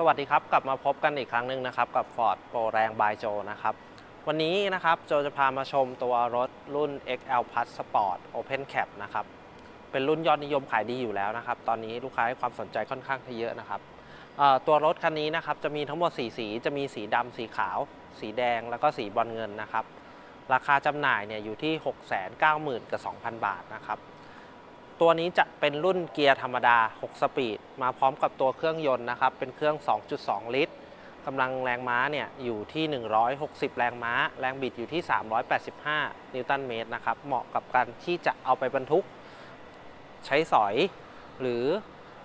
สวัสดีครับ กลับมาพบกันอีกครั้งหนึ่งนะครับ กับ Ford Pro แรงบายโจนะครับ วันนี้นะครับโจจะพามาชมตัวรถรุ่น XL Plus Sport Open Cap นะครับ เป็นรุ่นยอดนิยมขายดีอยู่แล้วนะครับ ตอนนี้ลูกค้าให้ความสนใจค่อนข้างที่เยอะนะครับ ตัวรถคันนี้นะครับจะมีทั้งหมด 4 สี จะมีสีดำสีขาว สีแดงแล้วก็สีบอลเงินนะครับ ราคาจำหน่ายเนี่ยอยู่ที่ 690,000กับ2,000 บาทนะครับ ตัวนี้จะเป็นรุ่นเกียร์ธรรมดา 6 สปีด มาพร้อมกับตัวเครื่องยนต์นะครับ เป็นเครื่อง 2.2 ลิตรกำลังแรงม้าเนี่ยอยู่ที่ 160 แรงม้า แรงบิดอยู่ที่ 385 นิวตันเมตรนะครับ เหมาะกับการที่จะเอาไปบรรทุก ใช้สอย หรือ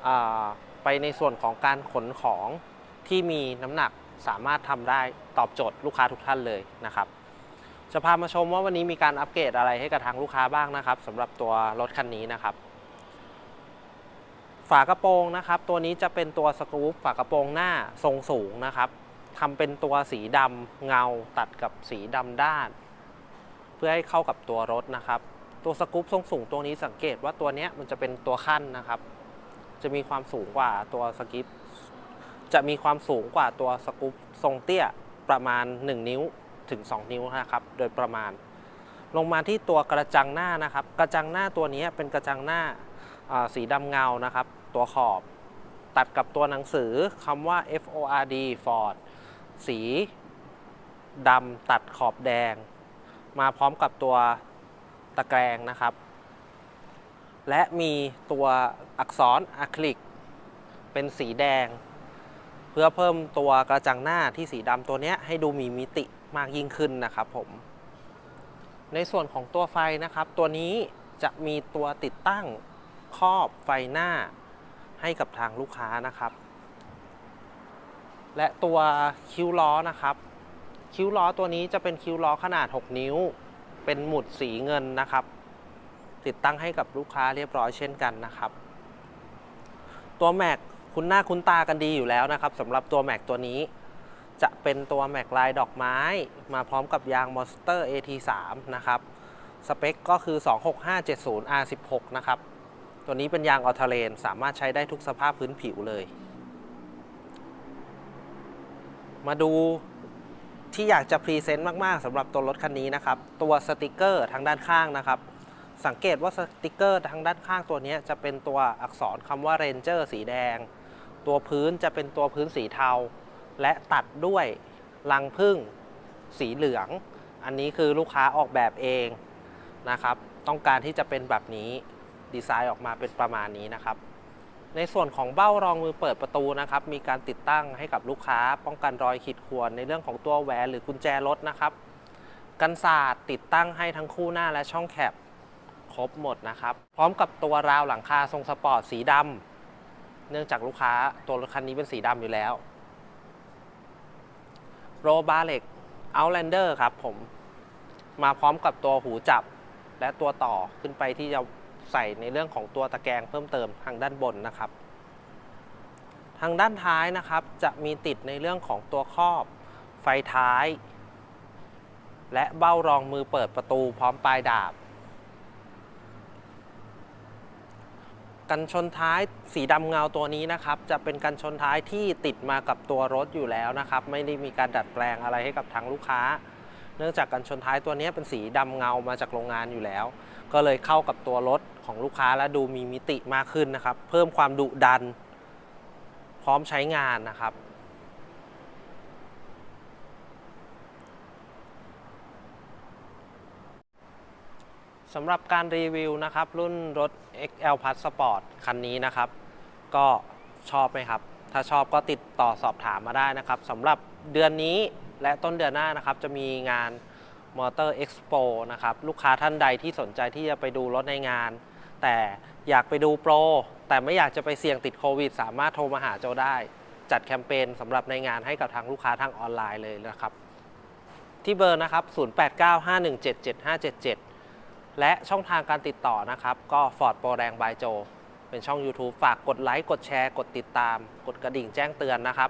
อไปในส่วนของการขนของที่มีน้ำหนักสามารถทำได้ตอบโจทย์ลูกค้าทุกท่านเลยนะครับ จะพามาชมว่าวันนี้มีการอัปเกรดอะไรให้กับทางลูกค้าบ้างนะครับสำหรับตัวรถคันนี้นะครับ ฝากระโปรงนะครับ ตัวนี้จะเป็นตัวสกรูปฝากระโปรงหน้าทรงสูงนะครับทำเป็นตัวสีดำเงาตัดกับสีดำด้าน เพื่อให้เข้ากับตัวรถนะครับ ตัวสกรูปทรงสูงตัวนี้สังเกตว่าตัวนี้มันจะเป็นตัวขั้นนะครับ จะมีความสูงกว่าตัวสกิปจะมีความสูงกว่าตัวสกูปทรงเตี้ยประมาณ 1 นิ้ว ถึง 2 นิ้วนะครับ โดยประมาณ ลงมาที่ตัวกระจังหน้านะครับ กระจังหน้าตัวนี้เป็นกระจังหน้าาสีดำเงานะครับ ตัวขอบตัดกับตัวหนังสือคำว่า FORD Ford สีดำตัดขอบแดง มาพร้อมกับตัวตะแกรงนะครับ และมีตัวอักษรอะคริลิกเป็นสีแดง เพื่อเพิ่มตัวกระจังหน้าที่สีดำตัวนี้ให้ดูมีมิติมากยิ่งขึ้นนะครับผม ในส่วนของตัวไฟนะครับ ตัวนี้จะมีตัวติดตั้งครอบไฟหน้าให้กับทางลูกค้านะครับ และตัวคิ้วล้อนะครับ คิ้วล้อตัวนี้จะเป็นคิ้วล้อขนาด 6 นิ้ว เป็นหมุดสีเงินนะครับ ติดตั้งให้กับลูกค้าเรียบร้อยเช่นกันนะครับ ตัวแม็ก คุณหน้าคุ้นตากันดีอยู่แล้วนะครับสำหรับตัวแม็กตัวนี้ จะเป็นตัวแม็กลายดอกไม้ มาพร้อมกับยาง Monster AT3 นะครับสเปคก็คือ 26570 R16 นะครับ ตัวนี้เป็นยางออทเลนสามารถใช้ได้ทุกสภาพพื้นผิวเลย มาดูที่อยากจะพรีเซนต์มาก ๆสำหรับตัวรถคันนี้นะครับ ตัวสติกเกอร์ทางด้านข้างนะครับ สังเกตว่าสติกเกอร์ทางด้านข้างตัวนี้จะเป็นตัวอักษรคำว่า Ranger สีแดง ตัวพื้นจะเป็นตัวพื้นสีเทา และตัดด้วยรังพึ่งสีเหลือง อันนี้คือลูกค้าออกแบบเองนะครับ ต้องการที่จะเป็นแบบนี้ดีไซน์ออกมาเป็นประมาณนี้นะครับ ในส่วนของเบ้ารองมือเปิดประตูนะครับ มีการติดตั้งให้กับลูกค้า ป้องกันรอยขีดข่วนในเรื่องของตัวแหวนหรือกุญแจรถนะครับ กันศาสตร์ติดตั้งให้ทั้งคู่หน้าและช่องแคปครบหมดนะครับ พร้อมกับตัวราวหลังคาทรงสปอร์ตสีดำ เนื่องจากลูกค้าตัวรถคันนี้เป็นสีดำอยู่แล้วโรบาเล็กเอาแลนเดอร์ครับผมมาพร้อมกับตัวหูจับและตัวต่อขึ้นไปที่จะใส่ในเรื่องของตัวตะแกรงเพิ่มเติมทางด้านบนนะครับ ทางด้านท้ายนะครับจะมีติดในเรื่องของตัวครอบ ไฟท้าย และเบ้ารองมือเปิดประตูพร้อมปลายดาบ กันชนท้ายสีดำเงาตัวนี้นะครับ จะเป็นกันชนท้ายที่ติดมากับตัวรถอยู่แล้วนะครับ ไม่ได้มีการดัดแปลงอะไรให้กับทางลูกค้า เนื่องจากกันชนท้ายตัวนี้เป็นสีดำเงามาจากโรงงานอยู่แล้ว ก็เลยเข้ากับตัวรถของลูกค้าและดูมีมิติมากขึ้นนะครับ เพิ่มความดุดัน พร้อมใช้งานนะครับ สำหรับการรีวิวนะครับ รุ่นรถ XL Plus Sport คันนี้นะครับ ก็ชอบไหมครับ ถ้าชอบก็ติดต่อสอบถามมาได้นะครับสำหรับเดือนนี้และต้นเดือนหน้านะครับ จะมีงาน Motor Expo นะครับ ลูกค้าท่านใดที่สนใจที่จะไปดูรถในงาน แต่อยากไปดูโปร แต่ไม่อยากจะไปเสี่ยงติดโควิด สามารถโทรมาหาโจได้ จัดแคมเปญสำหรับในงานให้กับทางลูกค้าทางออนไลน์เลยนะครับ ที่เบอร์นะครับ 0895177577 และช่องทางการติดต่อนะครับ ก็ Ford Pro แรงบายโจ เป็นช่อง YouTube ฝากกดไลค์กดแชร์ กดติดตาม กดกระดิ่งแจ้งเตือนนะครับ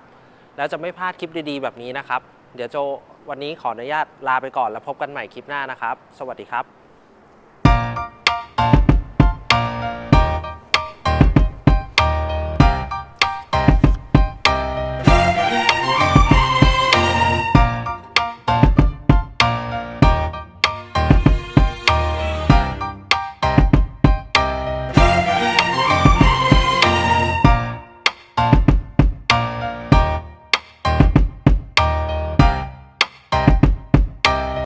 แล้วจะไม่พลาดคลิปดีๆ แบบนี้นะครับ เดี๋ยวโจวันนี้ขออนุญาตลาไปก่อนแล้วพบกันใหม่คลิปหน้านะครับ สวัสดีครับ